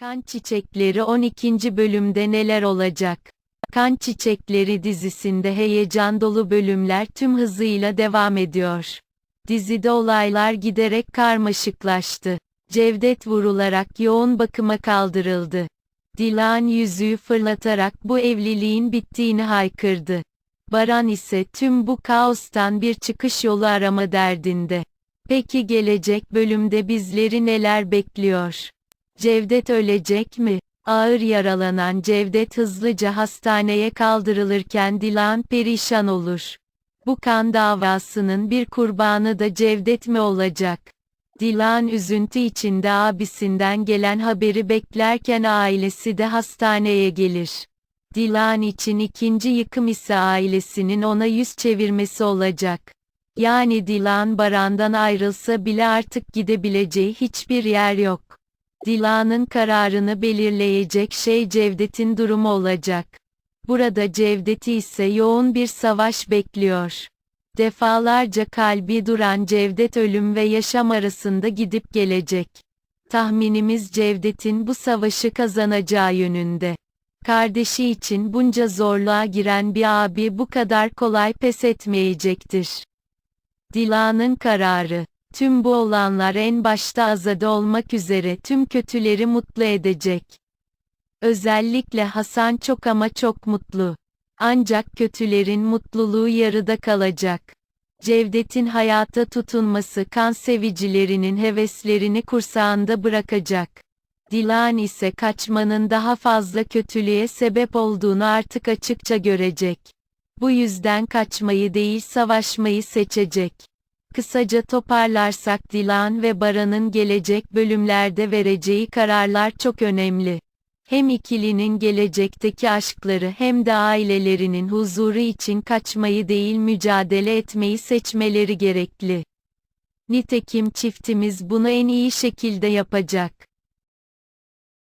Kan Çiçekleri 12. bölümde neler olacak? Kan Çiçekleri dizisinde heyecan dolu bölümler tüm hızıyla devam ediyor. Dizide olaylar giderek karmaşıklaştı. Cevdet vurularak yoğun bakıma kaldırıldı. Dilan yüzüğü fırlatarak bu evliliğin bittiğini haykırdı. Baran ise tüm bu kaostan bir çıkış yolu arama derdinde. Peki gelecek bölümde bizleri neler bekliyor? Cevdet ölecek mi? Ağır yaralanan Cevdet hızlıca hastaneye kaldırılırken Dilan perişan olur. Bu kan davasının bir kurbanı da Cevdet mi olacak? Dilan üzüntü içinde abisinden gelen haberi beklerken ailesi de hastaneye gelir. Dilan için ikinci yıkım ise ailesinin ona yüz çevirmesi olacak. Yani Dilan Baran'dan ayrılsa bile artık gidebileceği hiçbir yer yok. Dilan'ın kararını belirleyecek şey Cevdet'in durumu olacak. Burada Cevdet'i ise yoğun bir savaş bekliyor. Defalarca kalbi duran Cevdet ölüm ve yaşam arasında gidip gelecek. Tahminimiz Cevdet'in bu savaşı kazanacağı yönünde. Kardeşi için bunca zorluğa giren bir abi bu kadar kolay pes etmeyecektir. Dilan'ın kararı. Tüm bu olanlar en başta Azade olmak üzere tüm kötüleri mutlu edecek. Özellikle Hasan çok ama çok mutlu. Ancak kötülerin mutluluğu yarıda kalacak. Cevdet'in hayata tutunması kan sevicilerinin heveslerini kursağında bırakacak. Dilan ise kaçmanın daha fazla kötülüğe sebep olduğunu artık açıkça görecek. Bu yüzden kaçmayı değil savaşmayı seçecek. Kısaca toparlarsak Dilan ve Baran'ın gelecek bölümlerde vereceği kararlar çok önemli. Hem ikilinin gelecekteki aşkları hem de ailelerinin huzuru için kaçmayı değil mücadele etmeyi seçmeleri gerekli. Nitekim çiftimiz bunu en iyi şekilde yapacak.